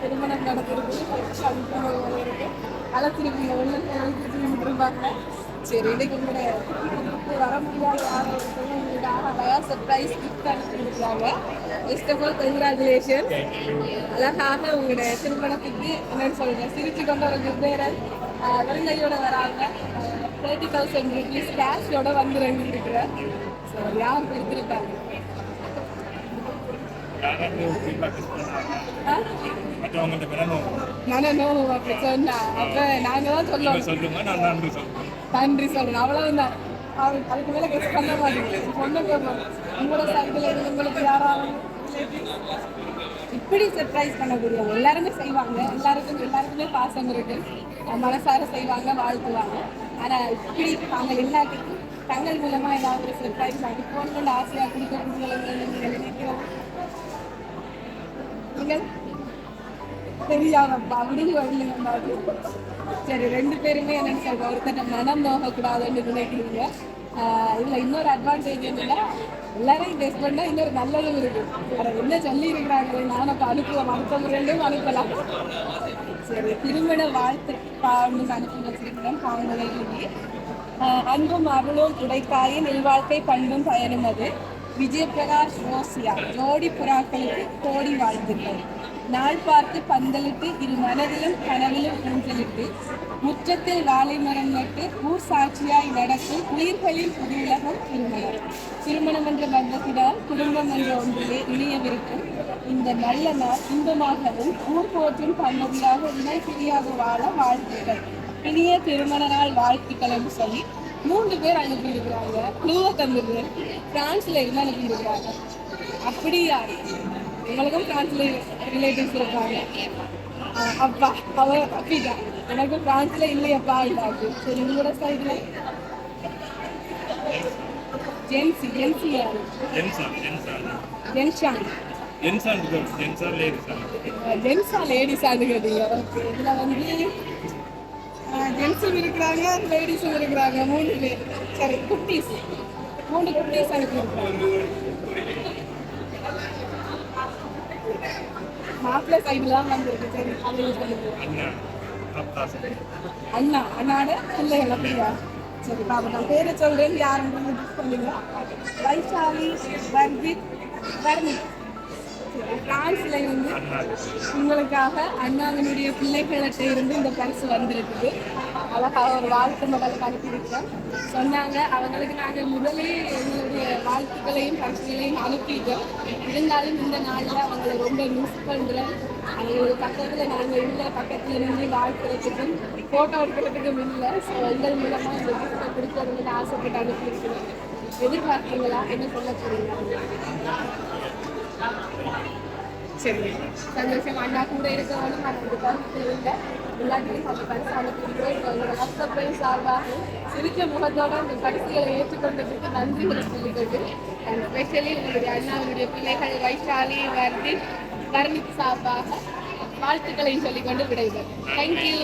திருமணம் நடந்திருக்கு இருக்கு அழைச்சிருக்கீங்க வெளில இருப்பாங்க சரி இன்னைக்கு உங்களோட வர முடியாத யாரும் அழகா சர்ப்ரைஸ் கிஃப்ட் அனுப்பியிருக்காங்க ஃபர்ஸ்ட் ஆஃப் ஆல் கங்க்ராச்சுலேஷன் அழகாக உங்களோட திருமணத்துக்கு என்னன்னு சொல்றேன் சிரிச்சு கொண்டு ஒரு குபேரன் வெறுங்கையோட வராங்க தேர்ட்டி தௌசண்ட் ருபீஸ் கேஷோட வந்து ரெண்டு இருக்கிறேன் ஸோ யார் கொடுத்துருக்காங்க மற்றவங்கள்ட்ட பிறனும் நானும் நோ அப்படி சொன்னா அப்ப நாங்க தான் சொல்லுவோம் சொல்லுங்க நான் நன்றி சொல்றேன் நன்றி சொல்லணும் அவ்வளவுதான் அவரு அதுக்கு மேலே கெஸ்ட் பண்ண மாட்டேங்குது பொண்ணு போடுறோம் உங்களோட சைக்கிள் இருந்து உங்களுக்கு யாராவது இப்படி சர்ப்ரைஸ் பண்ணக்கூடியவங்க எல்லாருமே செய்வாங்க எல்லாருக்கும் எல்லாருக்குமே பாசம் இருக்கு மனசார செய்வாங்க வாழ்த்துவாங்க ஆனா இப்படி தாங்க எல்லாத்துக்கும் தங்கள் மூலமா ஏதாவது ஒரு சர்ப்ரைஸ் அனுப்பணும்னு ஆசையா கொடுக்கக்கூடியவங்க நீங்க நினைக்கிறோம் நீங்கள் தெரியாதப்பா விடுங்க வரல சரி ரெண்டு பேருமே என்னன்னு சொல்றேன். ஒருத்தர் மனம் நோகக்கூடாதுன்னு நினைக்கிறீங்க. ஆஹ் இதுல இன்னொரு அட்வான்டேஜ் என்னன்னா எல்லாரையும் டெஸ்ட் பண்ணா இன்னொரு நல்லதும் இருக்கு. அதை என்ன சொல்லி இருக்கிறாங்களே நான் அப்ப அனுப்புவ அடுத்த ரெண்டும் அனுப்பலாம். சரி திருமண வாழ்த்து பாவம் அனுப்பி வச்சிருக்கிறேன் பாவங்களை அன்பும் அருளும் உடைத்தாயின் இல்வாழ்க்கை பண்பும் பயனும் அது. விஜயபிரகாஷ் ரோசியா ஜோடி புறாக்களுக்கு கோடி வாழ்த்துக்கள். நாள் பார்த்து பந்தலிட்டு இரு மனதிலும் கனவிலும் ஊஞ்சலிட்டு முற்றத்தில் வாழை மரம் நட்டு ஊர் சாட்சியாய் நடக்கும் உயிர்களின் புது உலகம் திருமணம். திருமணம் என்ற பந்தத்தினால் குடும்பம் என்ற ஒன்றிலே இணையவிருக்கும் இந்த நல்ல நாள் இன்பமாகவும் ஊர் போற்றும் பந்ததியாக இணை வாழ வாழ்த்துக்கள் இனிய திருமண நாள் வாழ்த்துக்கள் என்று சொல்லி மூன்று பேர் அனுப்பியிருக்கிறாங்க தந்துருக்கேன் பிரான்ஸ்ல இருந்து அனுப்பியிருக்கிறாங்க அப்படியா? உங்களுக்கும் பிரான்ஸ்ல ரிலேட்டிவ்ஸ் இருக்காங்க. அப்பா அவ அப்படிதா எனக்கு பிரான்ஸ்ல இல்லையப்பா இல்லாது சரி உங்களோட சைடுல ஜென்சி ஜென்சி யாரு? ஜென்ஷான் ஜென்ஸா லேடிஸா லேடிஸான்னு கேட்டீங்க இதுல வந்து ஜென்ஸும் இருக்கிறாங்க லேடிஸும் இருக்கிறாங்க மூணு பேர். சரி குட்டீஸ். மூணு குட்டீஸ் அனுப்பியிருக்காங்க மாப்பிள்ளை சைடுல தான் வந்திருக்கு. சரி அவங்க சொல்லுங்க அண்ணா அண்ணா அண்ணாட பிள்ளைகள் அப்படியா? சரி பாப்பா நான் பேரை சொல்றேன் யாருன்னு சொல்லுங்க வைஷாலி வர்தித் வர்ணித் பிரான்ஸ்ல இருந்து உங்களுக்காக அண்ணாவினுடைய பிள்ளைகளிட்ட இருந்து இந்த பரிசு வந்திருக்குது. அழகாக ஒரு வாழ்த்து மகளுக்கு அனுப்பியிருக்கோம் சொன்னாங்க அவங்களுக்கு நாங்கள் முதலே எங்களுடைய வாழ்த்துக்களையும் பரிசுகளையும் அனுப்பிட்டோம். இருந்தாலும் இந்த நாளில் அவங்களை ரொம்ப மிஸ் பண்ணுறோம் அவங்களுக்கு பக்கத்தில் நாங்கள் இல்லை பக்கத்தில் நின்று வாழ்க்கிறதுக்கும் ஃபோட்டோ எடுக்கிறதுக்கும் இல்லை. ஸோ எங்கள் மூலமாக இந்த கிஃப்ட்டை கொடுக்கறதுன்னு ஆசைப்பட்டு அனுப்பியிருக்கிறோம். எதிர்பார்த்தீங்களா என்ன சொல்ல போறீங்க? சரி சந்தோஷம் அண்ணா கூட இருக்கவனும் எனக்கு கருத்து இல்லை எல்லாத்தையும் அந்த பரிசு அனுப்பிட்டு வாட்ஸ்அப்பையும் சார்பாக சிரிச்ச முகத்தோட இந்த பரிசுகளை ஏற்றுக்கொண்டதுக்கு நன்றிகளை சொல்லிக்கொண்டு அண்ட் ஸ்பெஷலி உங்களுடைய அண்ணாவுடைய பிள்ளைகள் வைஷாலி வர்தி சார்பாக சொல்லிக்கொண்டு விடைபெறும் தேங்க்யூ